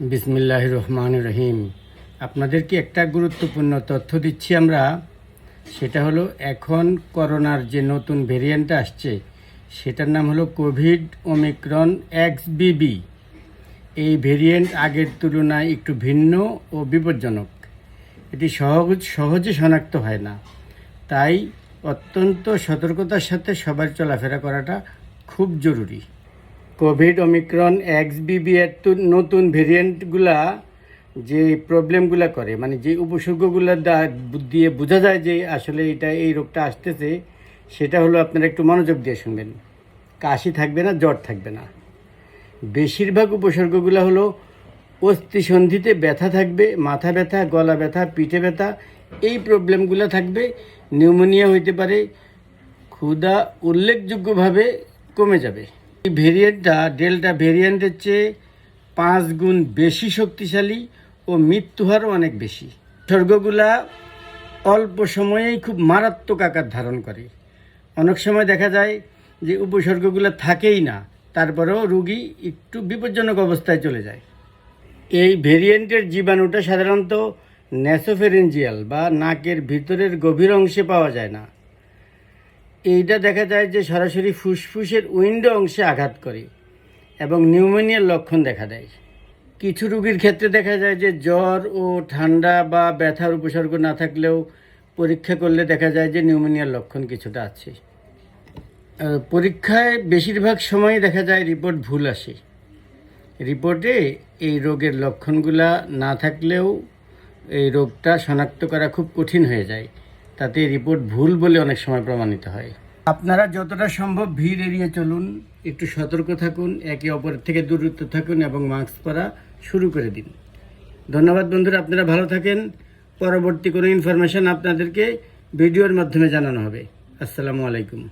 বিসমিল্লাহ রহমান রহিম। আপনাদেরকে একটা গুরুত্বপূর্ণ তথ্য দিচ্ছি আমরা। সেটা হলো, এখন করোনার যে নতুন ভেরিয়েন্ট আসছে, সেটার নাম হলো কোভিড ওমিক্রন এক্স বিবি। এই ভেরিয়েন্ট আগের তুলনায় একটু ভিন্ন ও বিপজ্জনক। এটি সহজ, সহজে শনাক্ত হয় না। তাই অত্যন্ত সতর্কতার সাথে সবার চলাফেরা করাটা খুব জরুরি। কোভিড ওমিক্রন এক্স বিবি নতুন ভেরিয়েন্টগুলা যে প্রবলেমগুলা করে মানে যে উপসর্গগুলো দিয়ে বোঝা যায় যে আসলে এটা এই রোগটা আসতেছে, সেটা হলো আপনারা একটু মনোযোগ দিয়ে শুনবেন। কাশি থাকবে না, জ্বর থাকবে না। বেশিরভাগ উপসর্গগুলো হলো অস্থিসন্ধিতে ব্যথা থাকবে, মাথা ব্যথা, গলা ব্যথা, পিঠে ব্যথা, এই প্রবলেমগুলো থাকবে, নিউমোনিয়া হইতে পারে, ক্ষুধা উল্লেখযোগ্যভাবে কমে যাবে। এই ভেরিয়েন্টটা ডেল্টা ভেরিয়েন্টের চেয়ে পাঁচ গুণ বেশি শক্তিশালী ও মৃত্যুহারও অনেক বেশি। স্বর্গগুলা অল্প সময়েই খুব মারাত্মক আকার ধারণ করে। অনেক সময় দেখা যায় যে উপসর্গগুলো থাকেই না, তারপরেও রুগী একটু বিপজ্জনক অবস্থায় চলে যায়। এই ভেরিয়েন্টের জীবাণুটা সাধারণত ন্যাসোফেরেঞ্জিয়াল বা নাকের ভিতরের গভীর অংশে পাওয়া যায় না। এইটা দেখা যায় যে সরাসরি ফুসফুসের উইন্ডো অংশে আঘাত করে এবং নিউমোনিয়ার লক্ষণ দেখা দেয়। কিছু রোগীর ক্ষেত্রে দেখা যায় যে জ্বর ও ঠান্ডা বা ব্যথার উপসর্গ না থাকলেও পরীক্ষা করলে দেখা যায় যে নিউমোনিয়ার লক্ষণ কিছুটা আছে। পরীক্ষায় বেশিরভাগ সময় দেখা যায় রিপোর্ট ভুল আসে। রিপোর্টে এই রোগের লক্ষণগুলা না থাকলেও এই রোগটা শনাক্ত করা খুব কঠিন হয়ে যায়। তাতে রিপোর্ট ভুল বলে অনেক সময় প্রমাণিত হয়। আপনারা যতটা সম্ভব ভিড় এড়িয়ে চলুন, একটু সতর্ক থাকুন, একে অপরের থেকে দূরত্ব থাকুন এবং মাস্ক পরা শুরু করে দিন। ধন্যবাদ বন্ধুরা, আপনারা ভালো থাকেন। পরবর্তী কোনো ইনফরমেশান আপনাদেরকে ভিডিওর মাধ্যমে জানানো হবে। আসসালামু আলাইকুম।